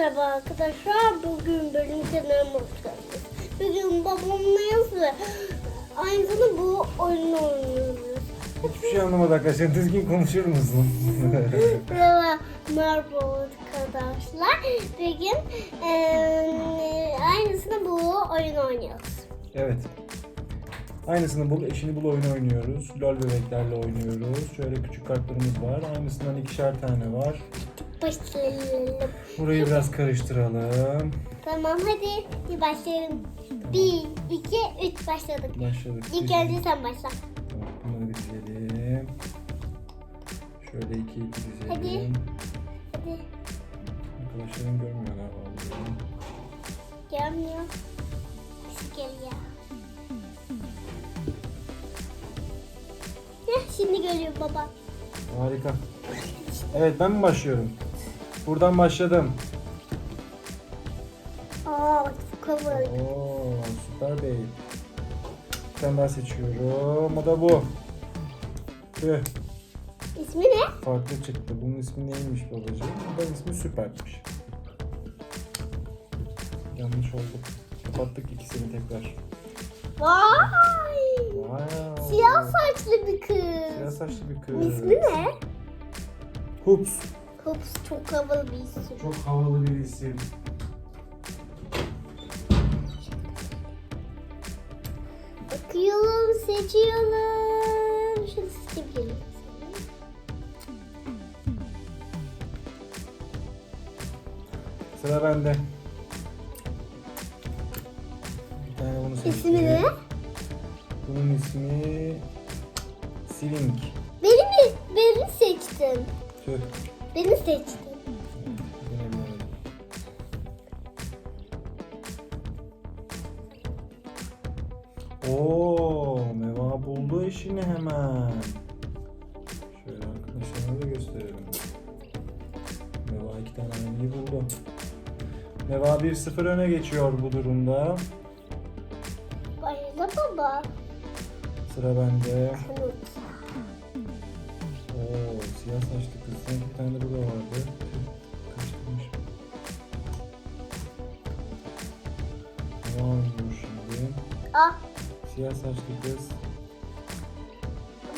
Merhaba arkadaşlar. Bugün benim kanalıma hoş geldiniz. Bugün babamla yazı. Aynısını bu oyunu oynuyoruz. Hiçbir şey anlamadı arkadaşlar. Düzgün konuşur musun? Merhaba, merhaba arkadaşlar. Bugün eee aynısını bu oyunu oynuyoruz. evet. Aynısını bul, eşini bul oyunu oynuyoruz. LOL bebeklerle oynuyoruz. Şöyle küçük kartlarımız var. Aynısından ikişer tane var. Başlayalım. Burayı biraz karıştıralım. Tamam hadi bir başlayalım. Bir, iki, üç başladık. Başladık. İlk önce sen başla. Tamam, bunları bir dizelim. Şöyle iki iki dizelim. Hadi. Hadi. Arkadaşlarım görmüyorlar vallahi. Gelmiyor. Pis geliyor. Heh, şimdi görüyor baba. Harika. Evet ben mi başlıyorum? Buradan başladım. Aa, havalı. Oo, süper bey. Bir tane daha seçiyorum. O da bu. Tüh, İsmi ne? farklı çıktı. Bunun ismi neymiş babacığım? Bunun ismi süpermiş. Yanlış oldu. Kapattık ikisini tekrar. Vay! Wow. Siyah saçlı bir kız. Siyah saçlı bir kız. İsmi ne? Hoops. Kops çok havalı bir isim. Çok havalı bir isim. Bakıyorum, seçiyorum. Şunu seçebilirim. Sıra bende. Bir tane bunu seçtim. İsmi ne? Bunun ismi Silink. Beni mi? Beni seçtin. Tüh. Beni seçtin. Oo, Meva buldu işini hemen. Şöyle arkadaşlarına da gösterelim. Meva iki tane aynıyı buldu. Meva 1-0 öne geçiyor bu durumda. Başla baba. Sıra bende. Kanıt. Siyah saçlı kız. Sanki bir tane burada vardı. Kaçtırmış. Devam ediyor şimdi. Ah, Siyah saçlı kız.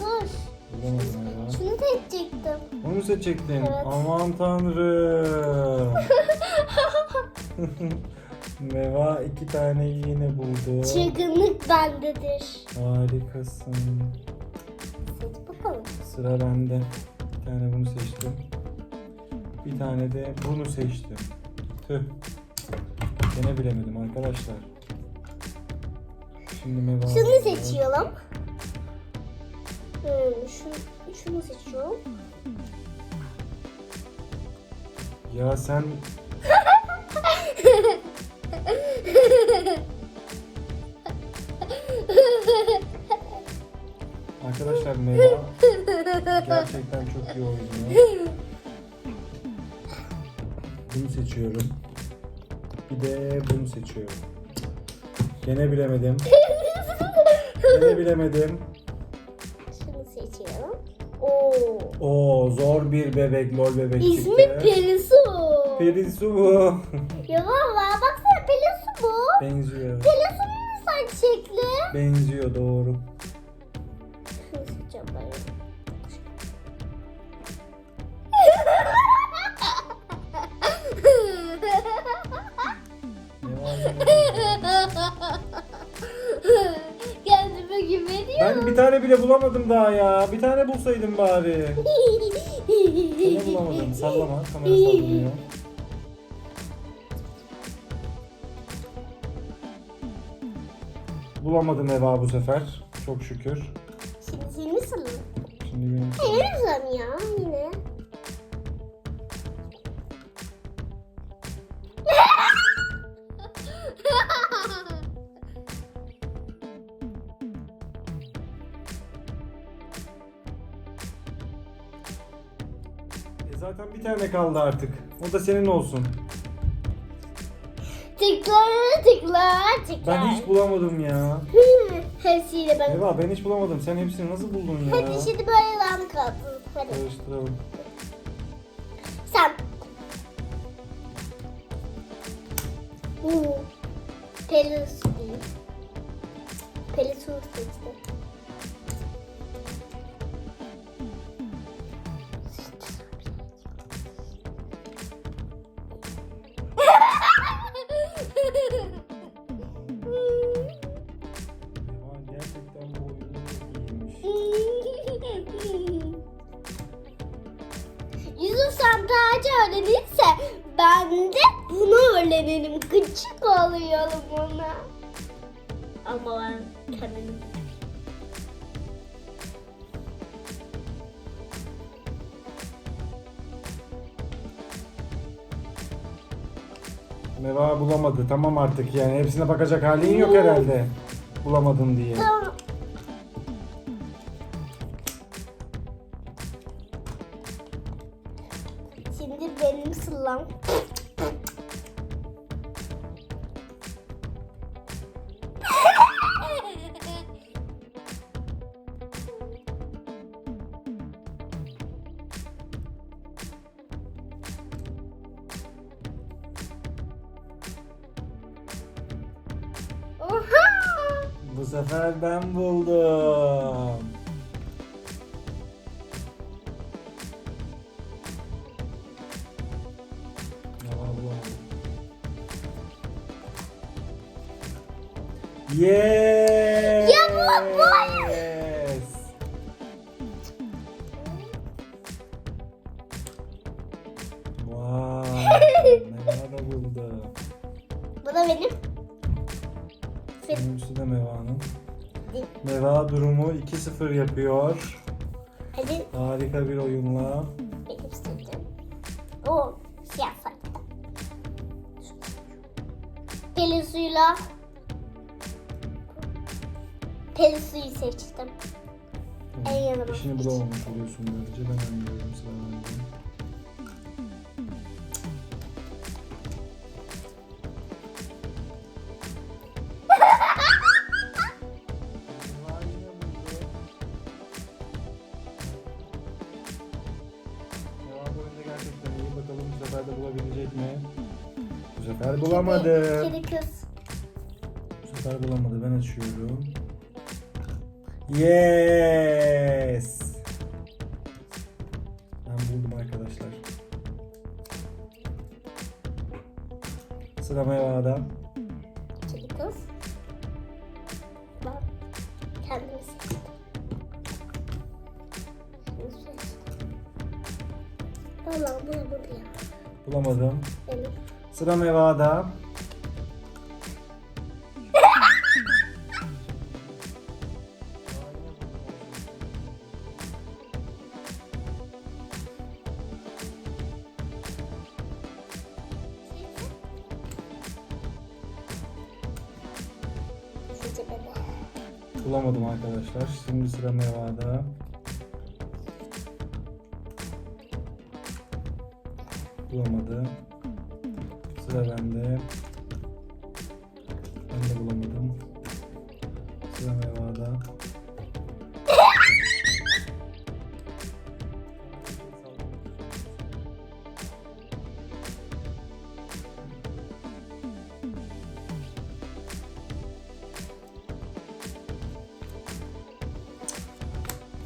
dur. Bulamadım ya. Şunu seçecektim. Onu seçecektin? Evet. Aman tanrım. Meva iki tane yine buldu. Çılgınlık bendedir. Harikasın. Seç bakalım. Sıra bende. Tane bunu seçtim. Bir tane de bunu seçtim. Tüh. Gene bilemedim arkadaşlar. Şimdi meva. Şunu seçiyorum. Hmm, şunu, şunu seçiyorum. Ya sen Arkadaşlar meva gerçekten çok iyi oynuyor. Bunu seçiyorum. Bir de bunu seçiyorum. Gene bilemedim. Gene bilemedim. Şunu seçiyorum. Oo. Oo zor bir bebek lol bebek İsmi çıktı. Perisu. Perisu bu. Ya baba baksana Perisu bu. Benziyor. Perisu'nun saç şekli. Benziyor doğru. Güveniyorum. Ben bir tane bile bulamadım daha ya. Bir tane bulsaydım bari. Yine bulamadım. Sallama. Kamera sallanıyor. Bulamadım Eva bu sefer. Çok şükür. Şimdi senin sıran. Şimdi benim sıram ya yine. Zaten bir tane kaldı artık. O da senin olsun. Tıklar tıklar tıklar. Ben hiç bulamadım ya. Hepsiyle ben. Eva ben hiç bulamadım. Sen hepsini nasıl buldun ya? Hadi şimdi böyle ben kaldım. Hadi Karıştıralım. sen. Bu. Pelus değil. Pelus'u seçtim. Bunu öğrenirim. Gıcık oluyorum ona. Ama ben kendim. Meva bulamadı. Tamam artık yani. Hepsine bakacak halin yok herhalde. Bulamadın diye. Tamam. Şimdi benim sıram. Yes! Ya bu- bu- Yes! Vay! Meva da buldu. Bu da benim. Sonuncusu da Meva'nın. Meva durumu 2-0 yapıyor. Hadi Harika bir oyunla. benim seçtim. O siyah saçlı. Pelusuyla Pelusuyu seçtim. En yanıma İşini bulamamış oluyorsun böylece. Ben anlıyorum sıra bende. Cevap oyunda gerçekten iyi. Bakalım bu sefer de bulabilecek mi? Bu sefer bulamadı. Kedi kız. Bu sefer bulamadı. Ben açıyorum. Yes. Ben buldum arkadaşlar. Sıra Meva'da. Kedi kız. Ben kendimi seçtim. Şunu seçtim. Valla. Bulamadım. Benim. Sıra Meva'da. Bulamadım arkadaşlar. Şimdi sıra Meva'da. Bulamadı. Sıra bende.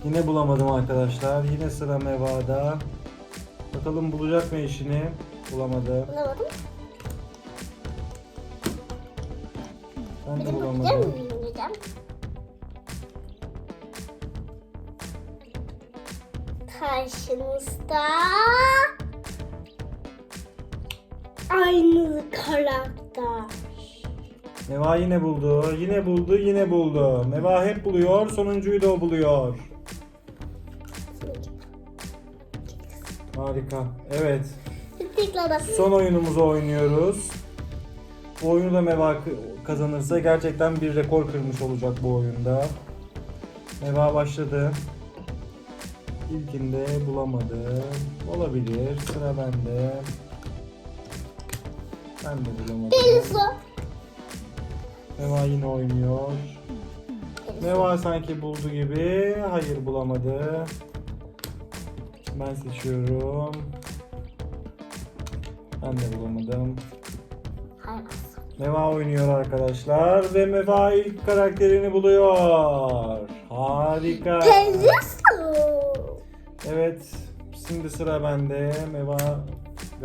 Yine bulamadım arkadaşlar. Yine sıra Meva'da. Bakalım bulacak mı işini? Bulamadı. Bulamadım. Ben de bulamadım. Karşınızda aynı karakter. Meva yine buldu. Yine buldu. Yine buldu. Meva hep buluyor. Sonuncuyu da o buluyor. Harika. Evet. Tekrar Son oyunumuzu oynuyoruz. Bu oyunu da Meva kazanırsa gerçekten bir rekor kırmış olacak bu oyunda. Meva başladı. İlkinde bulamadı. Olabilir. Sıra bende. Ben de bulamadım. Pelusu. Meva yine oynuyor. Meva sanki buldu gibi. Hayır bulamadı. Ben seçiyorum. Ben de bulamadım. Meva oynuyor arkadaşlar ve Meva ilk karakterini buluyor. Harika. Evet, şimdi sıra bende. Meva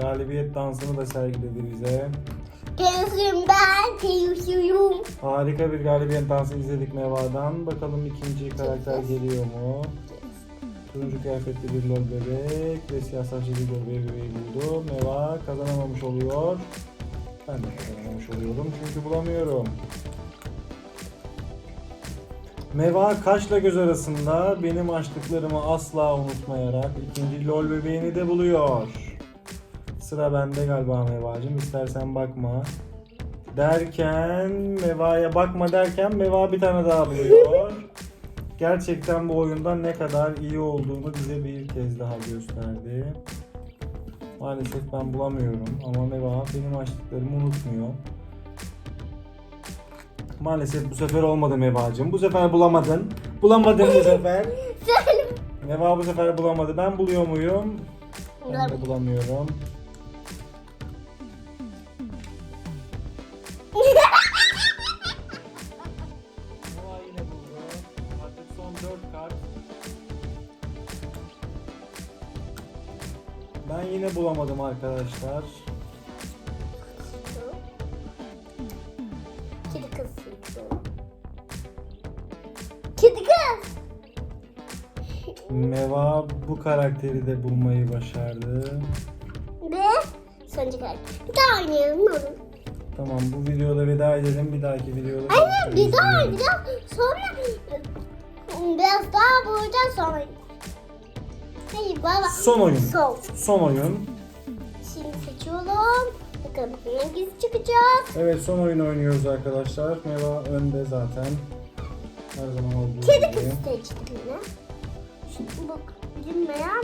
galibiyet dansını da sergiledi bize. Ben. Pelusuyum. Harika bir galibiyet dansı izledik Meva'dan. Bakalım ikinci karakter geliyor mu? Turuncu kıyafetli bir lol bebek ve siyah saçlı bir lol bebeği buldu. Meva kazanamamış oluyor. Ben de kazanamamış oluyorum çünkü bulamıyorum. Meva kaşla göz arasında benim açtıklarımı asla unutmayarak ikinci lol bebeğini de buluyor. Sıra bende galiba Meva'cığım. İstersen bakma. Derken Meva'ya bakma derken Meva bir tane daha buluyor. Gerçekten bu oyunda ne kadar iyi olduğunu bize bir kez daha gösterdi. Maalesef ben bulamıyorum ama Meva benim açtıklarımı unutmuyor. Maalesef bu sefer olmadı Meva'cığım. Bu sefer bulamadın. Bulamadın bu sefer. Meva bu sefer bulamadı. Ben buluyor muyum? Ben de bulamıyorum. Ben yine bulamadım arkadaşlar. Kedi kız. Kedi kız. Meva bu karakteri de bulmayı başardı. Ve sonuncu karakter. Bir daha oynayalım mı? Tamam bu videoda veda edelim. Bir dahaki videoda Anne bir daha oynayacağım. Sonra biraz daha bulacağız sonra. Hayır baba. Son oyun. Son. Son oyun. Şimdi seçiyorum. Bakalım hangisi çıkacak. Evet son oyun oynuyoruz arkadaşlar. Meva önde zaten. Her zaman olduğu Kedi gibi. kız seçtim yine. Şimdi bu bilinmeyen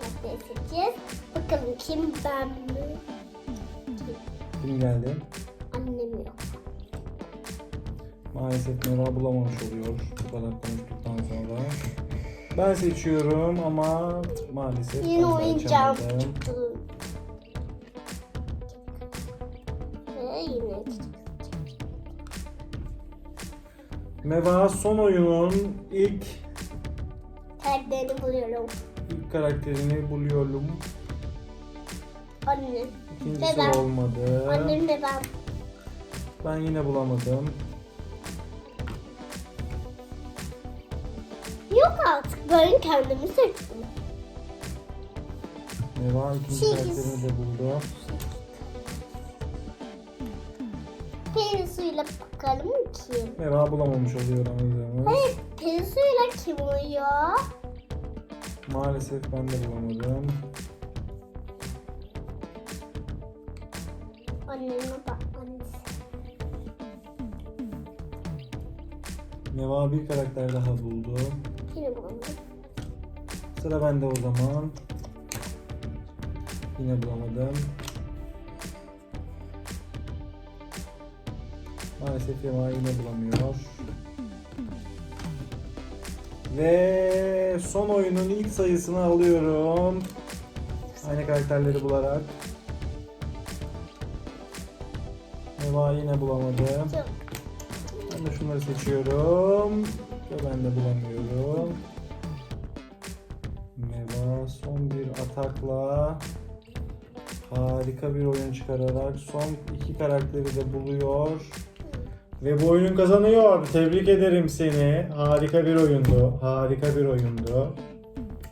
karakteri seçeceğiz. Bakalım kim ben mi? Kim geldi? Annem yok. Maalesef Meva bulamamış oluyor. Bu kadar konuştuktan sonra. Ben seçiyorum ama maalesef Yine ben oyuncağım açamadım. çıktı. Ve yine Meva son oyunun ilk karakterini buluyorum. ilk karakterini buluyorum. Annem. İkincisi olmadı. Annem ve ben. Ben yine bulamadım. Yok artık ben kendimi seçtim. Meva ikinci Sekiz. de buldu. Perisuyla bakalım kim? Meva bulamamış oluyor aradığımız. Hayır perisuyla kim uyuyor? Maalesef ben de bulamadım. Anneme bak annesi. Meva bir karakter daha buldu. Yine bulamadım. Sıra bende o zaman. Yine bulamadım. Maalesef Meva yine bulamıyor. Ve son oyunun ilk sayısını alıyorum. Aynı karakterleri bularak. Meva yine bulamadı. Çok. Ben de şunları seçiyorum. Ve ben de bulamıyorum. Meva son bir atakla harika bir oyun çıkararak son iki karakteri de buluyor. Ve bu oyunu kazanıyor. Tebrik ederim seni. Harika bir oyundu. Harika bir oyundu.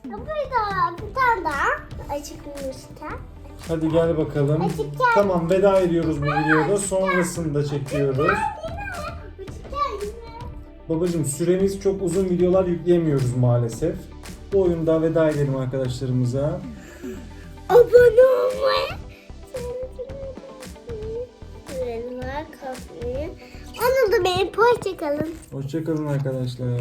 Burada bir tane daha açıkmışken. Hadi gel bakalım. Açık Tamam veda ediyoruz bu videoda. Sonrasını da çekiyoruz. Babacım süremiz çok uzun videolar yükleyemiyoruz maalesef. Bu oyunda veda edelim arkadaşlarımıza. Abone olmayı. Like atmayı. Anladım beni. Hoşçakalın. Hoşçakalın arkadaşlar.